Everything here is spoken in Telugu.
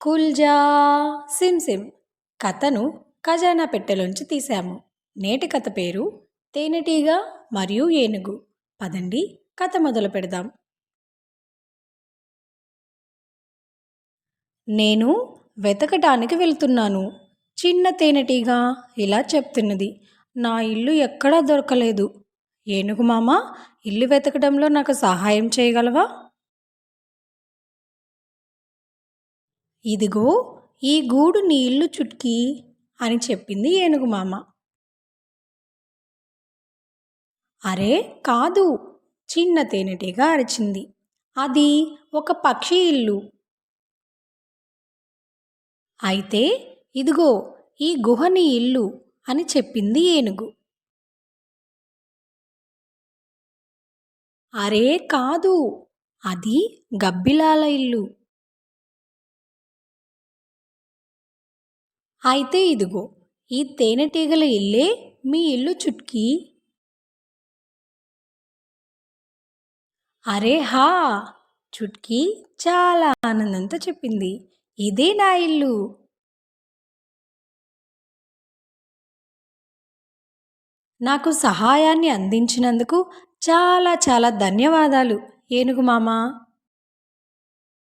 కుల్జా! SIM SIM. కథను ఖజానా పెట్టెలోంచి తీశాము. నేటి కథ పేరు తేనెటీగ మరియు ఏనుగు. పదండి కథ మొదలు పెడదాం. నేను వెతకటానికి వెళ్తున్నాను. చిన్న తేనెటీగ ఇలా చెప్తున్నది. నా ఇల్లు ఎక్కడా దొరకలేదు. ఏనుగు మామ ఇల్లు వెతకడంలో నాకు సహాయం చేయగలవా? ఇదిగో ఈ గూడు నీ ఇల్లు చుట్కీ అని చెప్పింది ఏనుగు మామ అరే కాదు చిన్న తేనెటీగ అరిచింది. అది ఒక పక్షి ఇల్లు. అయితే ఇదిగో ఈ గుహని ఇల్లు అని చెప్పింది ఏనుగు. అరే కాదు అది గబ్బిలాల ఇల్లు. అయితే ఇదిగో ఈ తేనెటీగల ఇల్లే మీ ఇల్లు చుట్కీ. అరే హా! చుట్కీ చాలా ఆనందంతో చెప్పింది. ఇదే నా ఇల్లు. నాకు సహాయాన్ని అందించినందుకు చాలా చాలా ధన్యవాదాలు ఏనుగు మామ.